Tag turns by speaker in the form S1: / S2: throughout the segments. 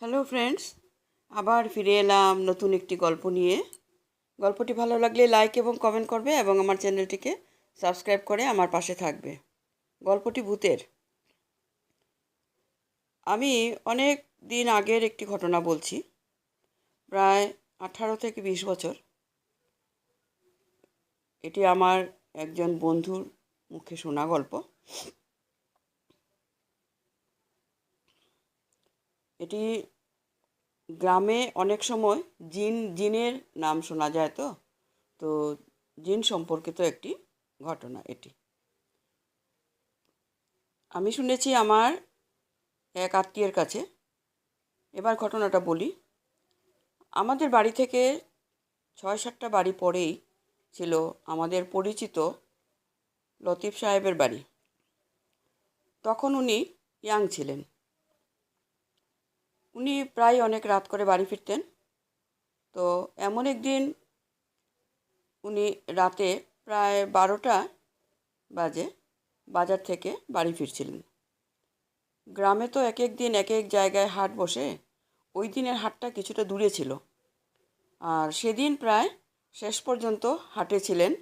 S1: Hello friends আবার ফিরে এলাম নতুন একটি গল্প নিয়ে। গল্পটি ভালো লাগলে লাইক এবং কমেন্ট করবে এবং আমার চ্যানেলটিকে সাবস্ক্রাইব করে আমার পাশে থাকবে। গল্পটি ভূতের। আমি অনেক দিন আগের একটি ঘটনা বলছি। প্রায় আঠারো থেকে বিশ বছর। এটি আমার একজন বন্ধুর মুখে শোনা গল্প। এটি গ্রামে অনেক সময় জিন, জিনের নাম শোনা যায় তো? তো জিন সম্পর্কিত একটি ঘটনা এটি। আমি শুনেছি আমার এক আত্মীয়ের কাছে। এবার ঘটনাটা বলি। আমাদের বাড়ি থেকে ছয় সাতটা বাড়ি পরেই ছিল আমাদের পরিচিত লতিফ সাহেবের বাড়ি। তখন উনি ইয়াং ছিলেন। উনি প্রায় অনেক রাত করে বাড়ি ফিরতেন। তো এমন একদিন উনি রাতে প্রায় বারোটা বাজে বাজার থেকে বাড়ি ফিরছিলেন। গ্রামে তো এক এক দিন এক এক জায়গায় হাট বসে। ওই দিনের হাটটা কিছুটা দূরে ছিল। আর সেদিন প্রায় শেষ পর্যন্ত হাটে ছিলেন।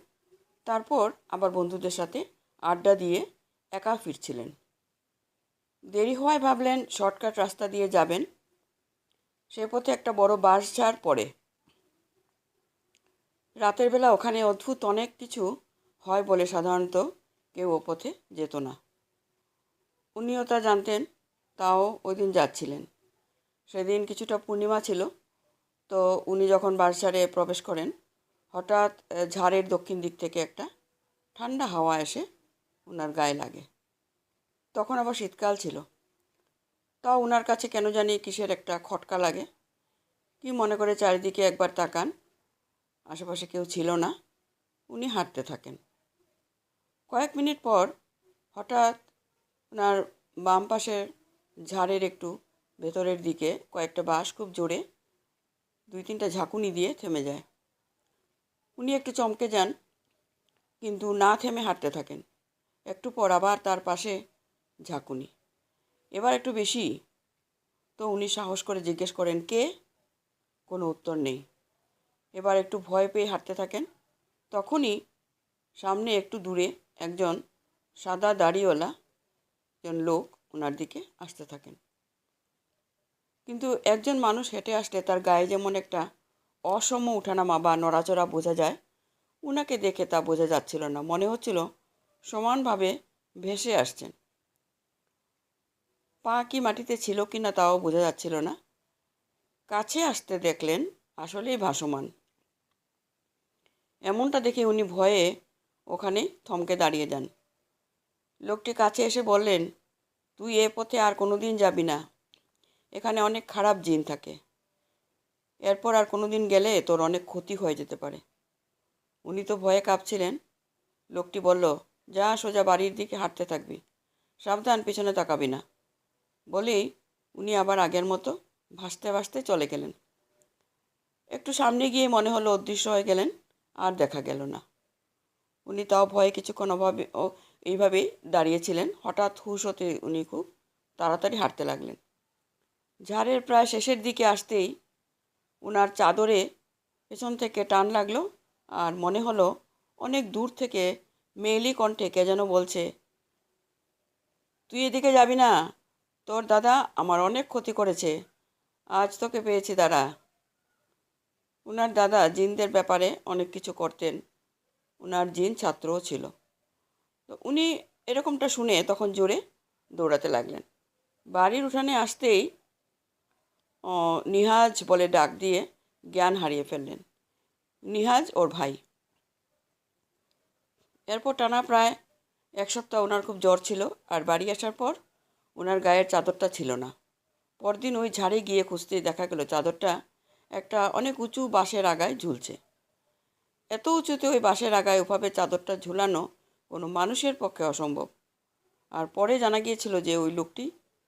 S1: তারপর আবার বন্ধুদের সাথে আড্ডা দিয়ে একা ফিরছিলেন। দেরি হওয়ায় ভাবলেন শর্টকাট রাস্তা দিয়ে যাবেন। সে পথে একটা বড় বাঁশঝাড় পড়ে। রাতের বেলা ওখানে অদ্ভুত অনেক কিছু হয় বলে সাধারণত কেউ ও পথে যেত না। উনিও তা জানতেন, তাও ওই দিন যাচ্ছিলেন। সেদিন কিছুটা পূর্ণিমা ছিল, তো উনি যখন বাঁশঝাড়ে প্রবেশ করেন, হঠাৎ ঝাড়ের দক্ষিণ দিক থেকে একটা ঠান্ডা হাওয়া এসে ওনার গায়ে লাগে। তখন আবার শীতকাল ছিল। তাও ওনার কাছে কেন জানি কিসের একটা খটকা লাগে। কি মনে করে চারিদিকে একবার তাকান। আশেপাশে কেউ ছিল না। উনি হাঁটতে থাকেন। কয়েক মিনিট পর হঠাৎ ওনার বাম পাশের ঝাড়ের একটু ভেতরের দিকে কয়েকটা বাঁশ খুব জোরে দুই তিনটা ঝাঁকুনি দিয়ে থেমে যায়। উনি একটু চমকে যান, কিন্তু না থেমে হাঁটতে থাকেন। একটু পর আবার তার পাশে ঝাঁকুনি। এবার একটু বেশি। তো উনি সাহস করে জিজ্ঞেস করেন, কে? কোনো উত্তর নেই। এবার একটু ভয় পেয়ে হাঁটতে থাকেন। তখনই সামনে একটু দূরে একজন সাদা দাড়িওয়ালা একজন লোক ওনার দিকে আসতে থাকেন। কিন্তু একজন মানুষ হেঁটে আসলে তার গায়ে যেমন একটা অসম উঠানামা বা নড়াচড়া বোঝা যায় ওনাকে দেখে তা বোঝা যাচ্ছিল না। মনে হচ্ছিল সমানভাবে ভেসে আসছেন। পা কি মাটিতে ছিল কি না তাও বোঝা যাচ্ছিল না। কাছে আসতে দেখলেন আসলেই ভাসমান। এমনটা দেখে উনি ভয়ে ওখানে থমকে দাঁড়িয়ে যান। লোকটি কাছে এসে বললেন, তুই এ পথে আর কোনো দিন যাবি না। এখানে অনেক খারাপ জিন থাকে। এরপর আর কোনো দিন গেলে তোর অনেক ক্ষতি হয়ে যেতে পারে উনি তো ভয়ে কাঁপছিলেন। লোকটি বলল, যা সোজা বাড়ির দিকে হাঁটতে থাকবি। সাবধান, পিছনে তাকাবি না। বলেই উনি আবার আগের মতো ভাসতে ভাসতে চলে গেলেন। একটু সামনে গিয়ে মনে হলো অদৃশ্য হয়ে গেলেন, আর দেখা গেল না। উনি তাও ভয়ে কিছুক্ষণ অভাবে, ও এইভাবেই দাঁড়িয়েছিলেন হঠাৎ হুশ হতে উনি খুব তাড়াতাড়ি হাঁটতে লাগলেন। ঝাড়ের প্রায় শেষের দিকে আসতেই ওনার চাদরে পেছন থেকে টান লাগল, আর মনে হলো অনেক দূর থেকে মেয়েলি কণ্ঠে কে যেন বলছে, তুই এদিকে যাবি না? তোর দাদা আমার অনেক ক্ষতি করেছে। আজ তোকে পেয়েছি দাদা ওনার দাদা জিনদের ব্যাপারে অনেক কিছু করতেন। ওনার জিন ছাত্রও ছিল। তো উনি এরকমটা শুনে তখন জোরে দৌড়াতে লাগলেন। বাড়ির উঠানে আসতেই নিহাজ বলে ডাক দিয়ে জ্ঞান হারিয়ে ফেললেন। নিহাজ ওর ভাই। এরপর টানা প্রায় এক সপ্তাহ ওনার খুব জ্বর ছিল আর বাড়ি আসার পর ওনার গায়ের চাদরটা ছিল না। পরদিন ওই ঝাড়ে গিয়ে খুঁজতে দেখা গেল চাদরটা একটা অনেক উঁচু বাঁশের আগায় ঝুলছে। এত উঁচুতে ওই বাঁশের আগায় ওভাবে চাদরটা ঝুলানো কোনো মানুষের পক্ষে অসম্ভব। আর পরে জানা গিয়েছিল যে ওই লোকটি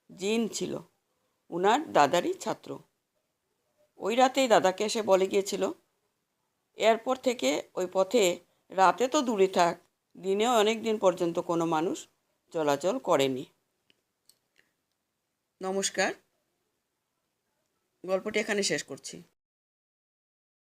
S1: জিন ছিল, উনার দাদারই ছাত্র। ওই রাতেই দাদাকে এসে বলে গিয়েছিল এরপর থেকে ওই পথে রাতে তো দূরে থাক, দিনেও অনেক দিন পর্যন্ত কোনো মানুষ চলাচল করেনি। নমস্কার। গল্পটি এখানে শেষ করছি।